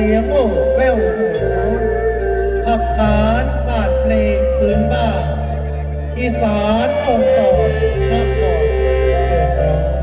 สียงโอ้แว่วหูขับขานผ่านเพลงพื้นบ้านอีสานองอนสอนนครเกิดร้อง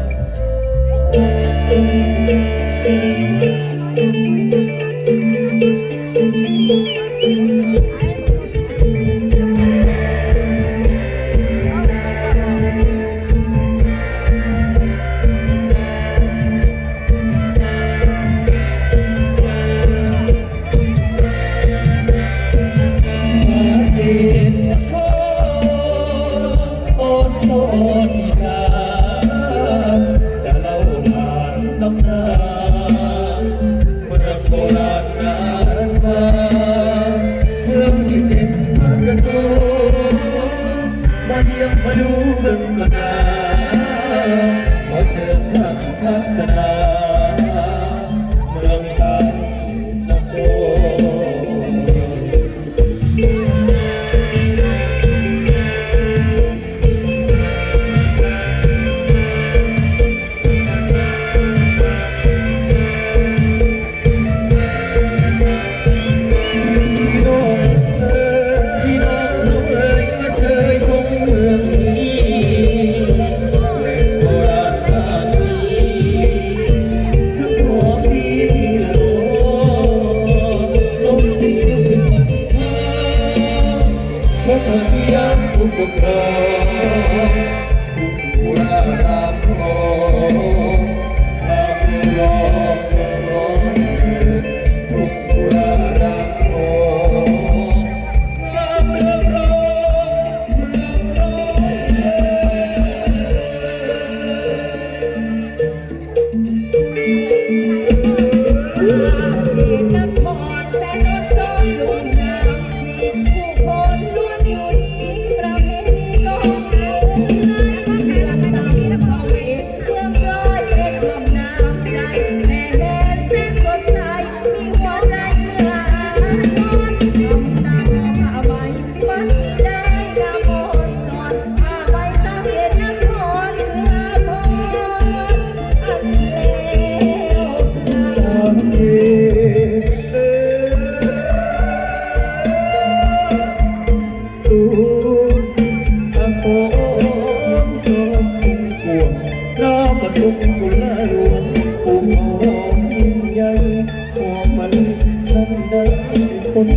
love. before. อาโอนสกวงรอปทุกกุลหลวงปูมยิ่งใหญ่หอมมันนั่นได้คน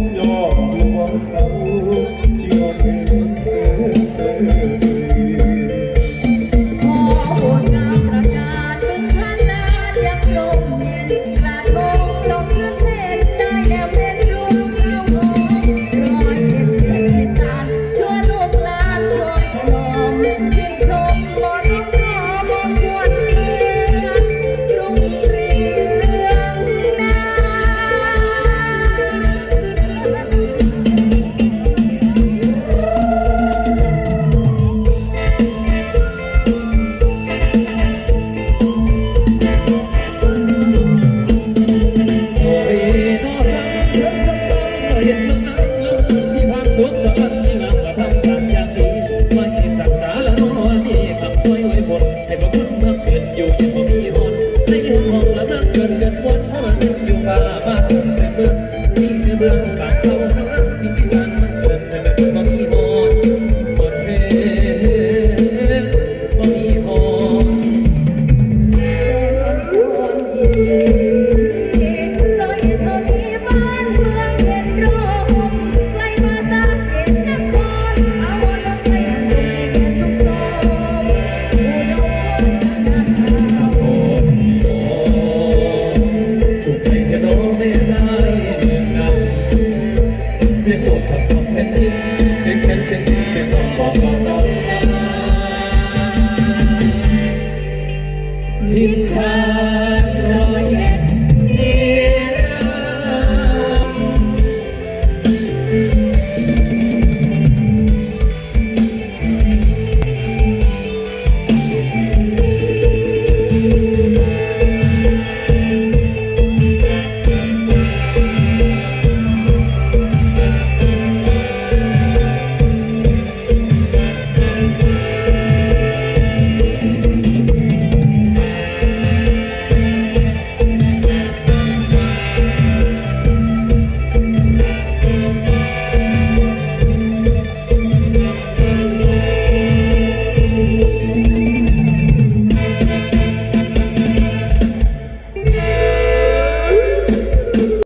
ิดทาง